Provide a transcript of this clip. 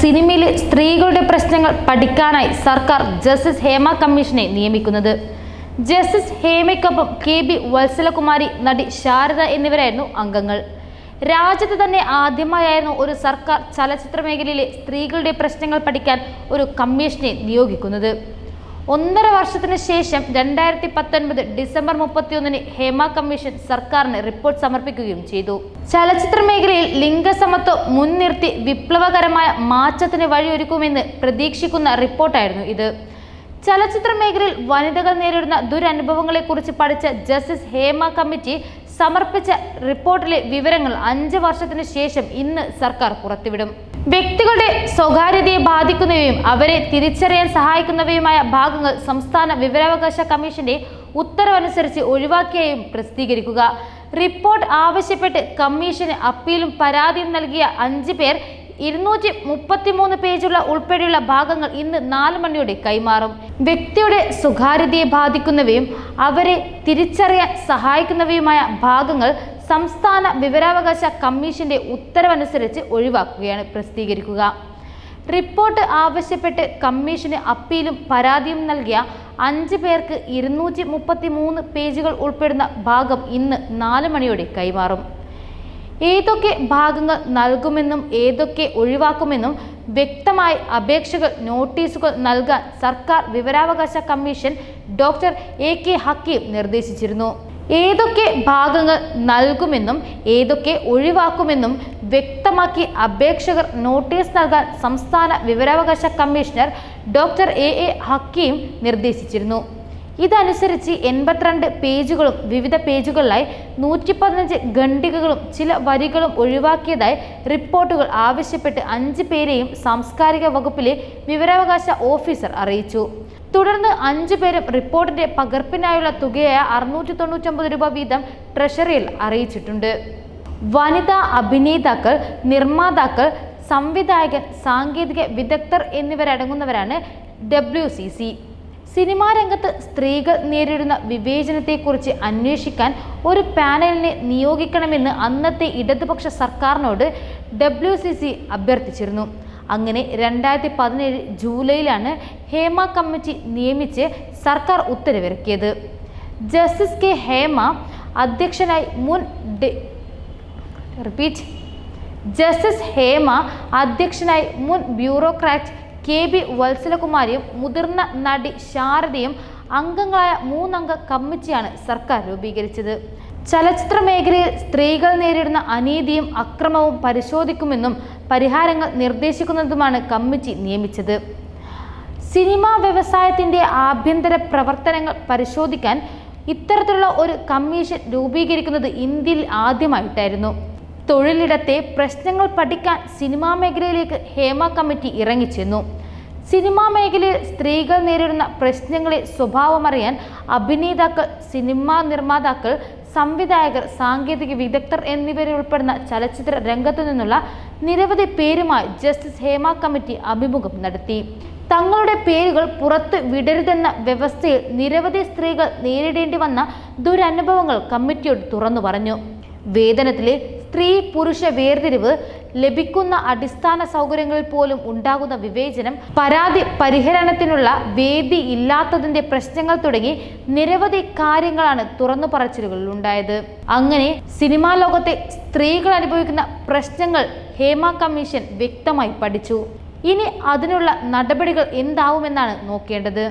സിനിമയിലെ സ്ത്രീകളുടെ പ്രശ്നങ്ങൾ പഠിക്കാനായി സർക്കാർ ജസ്റ്റിസ് ഹേമ കമ്മീഷനെ നിയമിക്കുന്നത്. ജസ്റ്റിസ് ഹേമയ്ക്കൊപ്പം കെ ബി വത്സലകുമാരി നടി ശാരദ എന്നിവരായിരുന്നു അംഗങ്ങൾ. രാജ്യത്ത് തന്നെ ആദ്യമായായിരുന്നു ഒരു സർക്കാർ ചലച്ചിത്ര മേഖലയിലെ സ്ത്രീകളുടെ പ്രശ്നങ്ങൾ പഠിക്കാൻ ഒരു കമ്മീഷനെ നിയോഗിക്കുന്നത്. ഒന്നര വർഷത്തിന് ശേഷം രണ്ടായിരത്തി പത്തൊൻപത് ഡിസംബർ മുപ്പത്തിയൊന്നിന് ഹേമ കമ്മീഷൻ സർക്കാരിന് റിപ്പോർട്ട് സമർപ്പിക്കുകയും ചെയ്തു. ചലച്ചിത്ര മേഖലയിൽ ലിംഗസമത്വം മുൻനിർത്തി വിപ്ലവകരമായ മാറ്റത്തിന് വഴിയൊരുക്കുമെന്ന് പ്രതീക്ഷിക്കുന്ന റിപ്പോർട്ടായിരുന്നു ഇത്. ചലച്ചിത്ര മേഖലയിൽ വനിതകൾ നേരിടുന്ന ദുരനുഭവങ്ങളെക്കുറിച്ച് പഠിച്ച ജസ്റ്റിസ് ഹേമ കമ്മിറ്റി സമർപ്പിച്ച റിപ്പോർട്ടിലെ വിവരങ്ങൾ അഞ്ച് വർഷത്തിന് ശേഷം ഇന്ന് സർക്കാർ പുറത്തുവിടും. വ്യക്തികളുടെ സ്വകാര്യതയെ ബാധിക്കുന്നവയും അവരെ തിരിച്ചറിയാൻ സഹായിക്കുന്നവയുമായ ഭാഗങ്ങൾ സംസ്ഥാന വിവരാവകാശ കമ്മീഷന്റെ ഉത്തരവനുസരിച്ച് ഒഴിവാക്കിയായും പ്രസിദ്ധീകരിക്കുക. റിപ്പോർട്ട് ആവശ്യപ്പെട്ട് കമ്മീഷന് അപ്പീലും പരാതിയും നൽകിയ അഞ്ച് പേർ ഇരുന്നൂറ്റി മുപ്പത്തിമൂന്ന് പേജുള്ള ഉൾപ്പെടെയുള്ള ഭാഗങ്ങൾ ഇന്ന് നാല് മണിയോടെ കൈമാറും. വ്യക്തിയുടെ സ്വകാര്യതയെ ബാധിക്കുന്നവയും അവരെ തിരിച്ചറിയാൻ സഹായിക്കുന്നവയുമായ ഭാഗങ്ങൾ സംസ്ഥാന വിവരാവകാശ കമ്മീഷന്റെ ഉത്തരവനുസരിച്ച് ഒഴിവാക്കുകയാണ് പ്രസിദ്ധീകരിക്കുക. റിപ്പോർട്ട് ആവശ്യപ്പെട്ട് കമ്മീഷന് അപ്പീലും പരാതിയും നൽകിയ അഞ്ച് പേർക്ക് ഇരുന്നൂറ്റി പേജുകൾ ഉൾപ്പെടുന്ന ഭാഗം ഇന്ന് നാല് മണിയോടെ കൈമാറും. ഏതൊക്കെ ഭാഗങ്ങൾ നൽകുമെന്നും ഏതൊക്കെ ഒഴിവാക്കുമെന്നും വ്യക്തമായി അപേക്ഷകൾ നോട്ടീസുകൾ നൽകാൻ സർക്കാർ വിവരാവകാശ commission doctor A K Hakeem നിർദ്ദേശിച്ചിരുന്നു. ഏതൊക്കെ ഭാഗങ്ങൾ നൽകുമെന്നും ഏതൊക്കെ ഒഴിവാക്കുമെന്നും വ്യക്തമാക്കി അപേക്ഷകർ നോട്ടീസ് നൽകാൻ സംസ്ഥാന വിവരാവകാശ commissioner doctor A A Hakeem നിർദ്ദേശിച്ചിരുന്നു. ഇതനുസരിച്ച് എൺപത്തിരണ്ട് പേജുകളും വിവിധ പേജുകളിലായി നൂറ്റി പതിനഞ്ച് ഖണ്ഡികകളും ചില വരികളും ഒഴിവാക്കിയതായി റിപ്പോർട്ടുകൾ ആവശ്യപ്പെട്ട് അഞ്ച് പേരെയും സാംസ്കാരിക വകുപ്പിലെ വിവരാവകാശ ഓഫീസർ അറിയിച്ചു. തുടർന്ന് അഞ്ചു പേരും റിപ്പോർട്ടിന്റെ പകർപ്പിനായുള്ള തുകയായ അറുന്നൂറ്റി തൊണ്ണൂറ്റൊമ്പത് രൂപ വീതം ട്രഷറിയിൽ അറിയിച്ചിട്ടുണ്ട്. വനിതാ അഭിനേതാക്കൾ നിർമ്മാതാക്കൾ സംവിധായകൻ സാങ്കേതിക വിദഗ്ധർ എന്നിവരടങ്ങുന്നവരാണ് ഡബ്ല്യു സി സി. സിനിമാ രംഗത്ത് സ്ത്രീകൾ നേരിടുന്ന വിവേചനത്തെക്കുറിച്ച് അന്വേഷിക്കാൻ ഒരു പാനലിനെ നിയോഗിക്കണമെന്ന് അന്നത്തെ ഇടതുപക്ഷ സർക്കാരിനോട് ഡബ്ല്യു സി സി അഭ്യർത്ഥിച്ചിരുന്നു. അങ്ങനെ രണ്ടായിരത്തി പതിനേഴ് ജൂലൈയിലാണ് ഹേമ കമ്മിറ്റി നിയമിച്ച് സർക്കാർ ഉത്തരവിറക്കിയത്. ജസ്റ്റിസ് കെ ഹേമ അധ്യക്ഷനായി മുൻ റിപ്പീറ്റ് ജസ്റ്റിസ് ഹേമ അധ്യക്ഷനായി മുൻ ബ്യൂറോക്രാറ്റ് കെ ബി വത്സലകുമാരിയും മുതിർന്ന നടി ശാരദയും അംഗങ്ങളായ മൂന്നംഗ കമ്മിറ്റിയാണ് സർക്കാർ രൂപീകരിച്ചത്. ചലച്ചിത്ര മേഖലയിൽ സ്ത്രീകൾ നേരിടുന്ന അനീതിയും അക്രമവും പരിശോധിക്കുമെന്നും പരിഹാരങ്ങൾ നിർദ്ദേശിക്കുന്നതുമാണ് കമ്മിറ്റി നിയമിച്ചത്. സിനിമാ വ്യവസായത്തിന്റെ ആഭ്യന്തര പ്രവർത്തനങ്ങൾ പരിശോധിക്കാൻ ഇത്തരത്തിലുള്ള ഒരു കമ്മീഷൻ രൂപീകരിക്കുന്നത് ഇന്ത്യയിൽ ആദ്യമായിട്ടായിരുന്നു. തൊഴിലിടത്തെ പ്രശ്നങ്ങൾ പഠിക്കാൻ സിനിമാ മേഖലയിലേക്ക് ഹേമ കമ്മിറ്റി ഇറങ്ങിച്ചെന്നു. സിനിമാ മേഖലയിൽ സ്ത്രീകൾ നേരിടുന്ന പ്രശ്നങ്ങളെ സ്വഭാവമറിയാൻ അഭിനേതാക്കൾ സിനിമാ നിർമ്മാതാക്കൾ സംവിധായകർ സാങ്കേതിക വിദഗ്ധർ എന്നിവരുൾപ്പെടുന്ന ചലച്ചിത്ര രംഗത്തു നിന്നുള്ള നിരവധി പേരുമായി ജസ്റ്റിസ് ഹേമ കമ്മിറ്റി അഭിമുഖം നടത്തി. തങ്ങളുടെ പേരുകൾ പുറത്ത് വിടരുതെന്ന വ്യവസ്ഥയിൽ നിരവധി സ്ത്രീകൾ നേരിടേണ്ടി വന്ന ദുരനുഭവങ്ങൾ കമ്മിറ്റിയോട് തുറന്നു പറഞ്ഞു. വേതനത്തിലെ സ്ത്രീ പുരുഷ വേർതിരിവ് ലഭിക്കുന്ന അടിസ്ഥാന സൗകര്യങ്ങളിൽ പോലും ഉണ്ടാകുന്ന വിവേചനം പരാതി പരിഹരണത്തിനുള്ള വേദി ഇല്ലാത്തതിന്റെ പ്രശ്നങ്ങൾ തുടങ്ങി നിരവധി കാര്യങ്ങളാണ് തുറന്നു പറച്ചിലുകളിൽ ഉണ്ടായത് അങ്ങനെ സിനിമാ ലോകത്തെ സ്ത്രീകൾ അനുഭവിക്കുന്ന പ്രശ്നങ്ങൾ ഹേമ കമ്മീഷൻ വ്യക്തമായി പഠിച്ചു. ഇനി അതിനുള്ള നടപടികൾ എന്താവുമെന്നാണ് നോക്കേണ്ടത്.